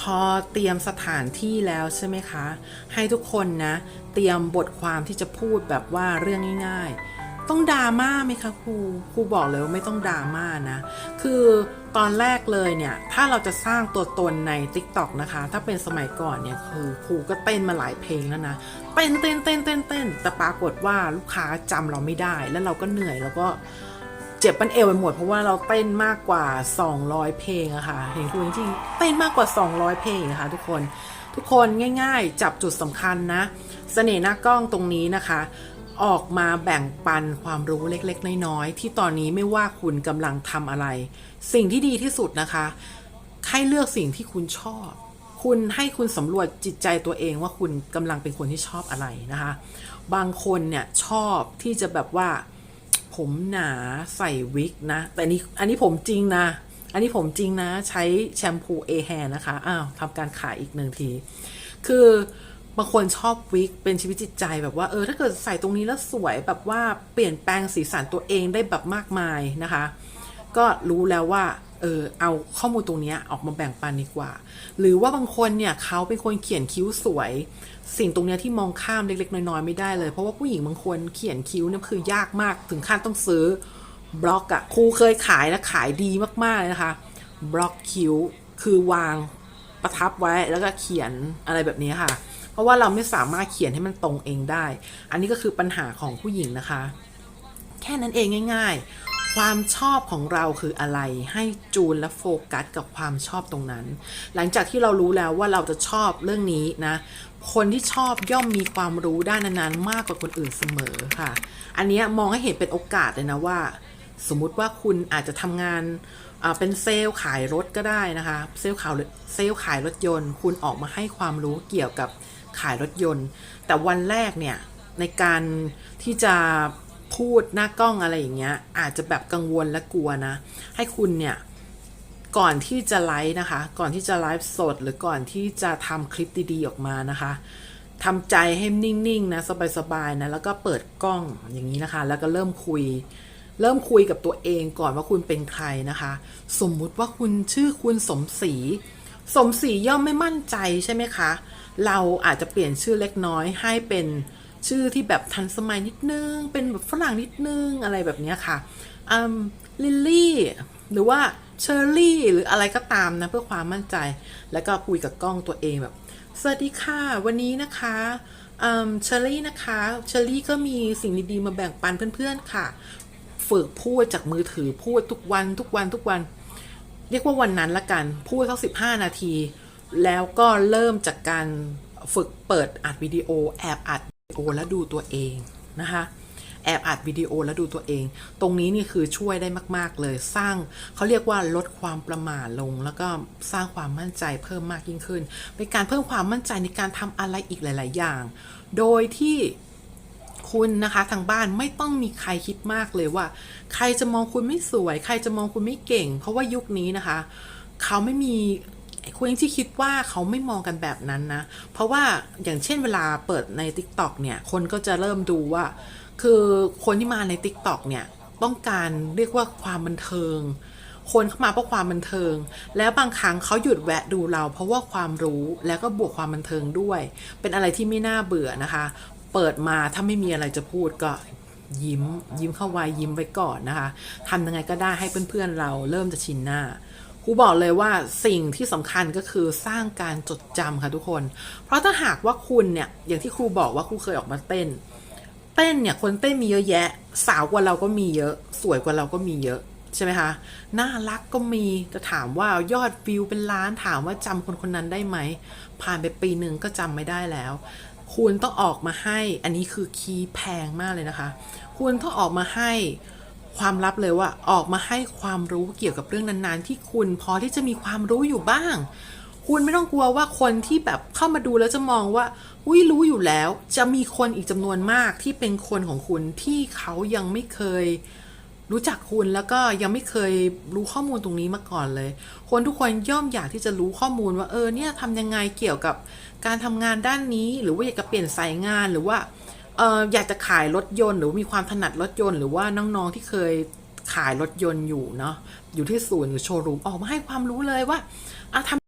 พอเตรียมสถานที่แล้วใช่ไหมคะ ให้ทุกคนนะ เตรียมบทความที่จะพูดแบบว่าเรื่องง่ายๆ ต้องดราม่าไหมคะครูครูบอกเลยว่าไม่ต้องดราม่านะ คือตอนแรกเลยเนี่ย ถ้าเราจะสร้างตัวตนใน Tik t o อกนะคะ ถ้าเป็นสมัยก่อนเนี่ยคือครูก็เต้นมาหลายเพลงแล้วนะเต้นเต้นเต้นเต้นเต้นแต่ปรากฏว่าลูกค้าจำเราไม่ได้แล้วเราก็เหนื่อยแล้วก็ เจ็บปันเอวไปหมดเพราะว่าเราเต้นมากกว่า 200 เพลงอะค่ะเห็นคุณจริงเต้นมากกว่า 200 เพลงอะคะทุกคนทุกคนง่ายๆ จับจุดสำคัญนะเสน่ห์หน้ากล้องตรงนี้นะคะ ออกมาแบ่งปันความรู้เล็กๆ น้อยๆ ที่ตอนนี้ไม่ว่าคุณกำลังทำอะไร สิ่งที่ดีที่สุดนะคะให้เลือกสิ่งที่คุณชอบ คุณให้คุณสำรวจจิตใจตัวเองว่าคุณกำลังเป็นคนที่ชอบอะไรนะคะ บางคนเนี่ยชอบที่จะแบบว่า ผมหนาใส่วิกนะ แต่นนี้อันนี้ผมจริงนะ อันนี้ผมจริงนะ ใช้แชมพูเอแฮนะคะ อ้าวทำการขายอีกหนึ่งที คือบางคนชอบวิกเป็นชีวิตจิตใจแบบว่าเออถ้าเกิดใส่ตรงนี้แล้วสวยแบบว่าเปลี่ยนแปลงสีสันตัวเองได้แบบมากมายนะคะ ก็รู้แล้วว่า เออเอาข้อมูลตรงนี้ออกมาแบ่งปันดีกว่า หรือว่าบางคนเนี่ยเขาเป็นคนเขียนคิ้วสวย สิ่งตรงนี้ที่มองข้ามเล็กๆ น้อยๆไม่ได้เลย เพราะว่าผู้หญิงบางคนเขียนคิ้วเนี่ยคือยากมากถึงขั้นต้องซื้อบล็อกอะครูเคยขายนะขายดีมากๆเลยนะคะบล็อกคิ้วคือวางประทับไว้แล้วก็เขียนอะไรแบบนี้ค่ะ เพราะว่าเราไม่สามารถเขียนให้มันตรงเองได้ อันนี้ก็คือปัญหาของผู้หญิงนะคะ แค่นั้นเองง่าย ๆ ความชอบของเราคืออะไรให้จูนและโฟกัสกับความชอบตรงนั้น หลังจากที่เรารู้แล้วว่าเราจะชอบเรื่องนี้นะ คนที่ชอบย่อมมีความรู้ด้านนั้นๆมากกว่าคนอื่นเสมอค่ะ อันนี้มองให้เห็นเป็นโอกาสเลยนะว่า สมมุติว่าคุณอาจจะทำงานเป็นเซลล์ขายรถก็ได้นะคะ เซลล์ขายเซลล์ขายรถยนต์ คุณออกมาให้ความรู้เกี่ยวกับขายรถยนต์ แต่วันแรกเนี่ยในการที่จะ พูดหน้ากล้องอะไรอย่างเงี้ย อาจจะแบบกังวลและกลัวนะ ให้คุณเนี่ย ก่อนที่จะไลฟ์นะคะ ก่อนที่จะไลฟ์สด หรือก่อนที่จะทำคลิปดีๆออกมานะคะทำใจให้นิ่งๆนะสบายๆนะแล้วก็เปิดกล้องอย่างนี้นะคะ แล้วก็เริ่มคุย เริ่มคุยกับตัวเองก่อนว่าคุณเป็นใครนะคะ สมมุติว่าคุณชื่อคุณสมศรีสมศรีย่อมไม่มั่นใจใช่ไหมคะ เราอาจจะเปลี่ยนชื่อเล็กน้อยให้เป็น ชื่อที่แบบทันสมัยนิดนึง เป็นแบบฝรั่งนิดนึงอะไรแบบนี้ค่ะอืมลิลลี่หรือว่าเชอร์รี่หรืออะไรก็ตามนะเพื่อความมั่นใจ แล้วก็คุยกับกล้องตัวเองแบบสวัสดีค่ะ วันนี้นะคะเชอร์รี่นะคะเชอร์รี่ก็มีสิ่งดีๆมาแบ่งปันเพื่อนๆค่ะ ฝึกพูดจากมือถือพูดทุกวันทุกวันทุกวัน เรียกว่าวันนั้นละกัน พูดสักสิบห้านาที แล้วก็เริ่มจากการฝึกเปิดอัดวิดีโอแอบอัด โอแล้วดูตัวเองนะคะแอบอัดวิดีโอแล้วดูตัวเอง ตรงนี้นี่คือช่วยได้มาก ๆ เลยสร้างเขาเรียกว่าลดความประมาทลง แล้วก็สร้างความมั่นใจเพิ่มมากยิ่งขึ้น เป็นการเพิ่มความมั่นใจในการทำอะไรอีกหลาย ๆ อย่าง โดยที่คุณนะคะทางบ้านไม่ต้องมีใครคิดมากเลยว่า ใครจะมองคุณไม่สวย ใครจะมองคุณไม่เก่ง เพราะว่ายุคนี้นะคะ เขาไม่มี คุณยังที่คิดว่าเขาไม่มองกันแบบนั้นนะ เพราะว่าอย่างเช่นเวลาเปิดใน Tik t o อกเนี่ย คนก็จะเริ่มดูว่า คือคนที่มาใน Tik t o อกเนี่ย ต้องการเรียกว่าความบันเทิง คนเข้ามาเพราะความบันเทิง แล้วบางครั้งเขาหยุดแวะดูเรา เพราะว่าความรู้แล้วก็บวกความบันเทิงด้วย เป็นอะไรที่ไม่น่าเบื่อนะคะ เปิดมาถ้าไม่มีอะไรจะพูดก็ยิ้ม ยิ้มเข้าไว้ยิ้มไว้ก่อนนะคะทำยังไงก็ได้ให้เพื่อนๆเราเริ่มจะชินหน้า ครูบอกเลยว่าสิ่งที่สำคัญก็คือสร้างการจดจำค่ะทุกคน เพราะถ้าหากว่าคุณเนี่ยอย่างที่ครูบอกว่าครูเคยออกมาเต้น เต้นเนี่ยคนเต้นมีเยอะแยะ สาวกว่าเราก็มีเยอะ สวยกว่าเราก็มีเยอะใช่ไหมคะ น่ารักก็มีจะถามว่ายอดวิวเป็นล้านถามว่าจำคนคนนั้นได้ไหม ผ่านไปปีหนึ่งก็จำไม่ได้แล้ว คุณต้องออกมาให้ อันนี้คือคีย์แพงมากเลยนะคะ คุณต้องออกมาให้ ความลับเลยว่าออกมาให้ความรู้เกี่ยวกับเรื่องนั้นๆ ที่คุณพอที่จะมีความรู้อยู่บ้าง คุณไม่ต้องกลัวว่าคนที่แบบเข้ามาดูแล้วจะมองว่าอุ้ยรู้อยู่แล้ว จะมีคนอีกจำนวนมากที่เป็นคนของคุณที่เขายังไม่เคยรู้จักคุณแล้วก็ยังไม่เคยรู้ข้อมูลตรงนี้มาก่อนเลย คนทุกคนย่อมอยากที่จะรู้ข้อมูลว่าเออเนี่ยทำยังไงเกี่ยวกับการทำงานด้านนี้ หรือว่าอยากจะเปลี่ยนสายงานหรือว่า เอออยากจะขายรถยนต์หรือมีความถนัดรถยนต์หรือว่าน้องๆที่เคยขายรถยนต์อยู่เนาะอยู่ที่ศูนย์หรือโชว์รูมออกมาให้ความรู้เลยว่าอะทำ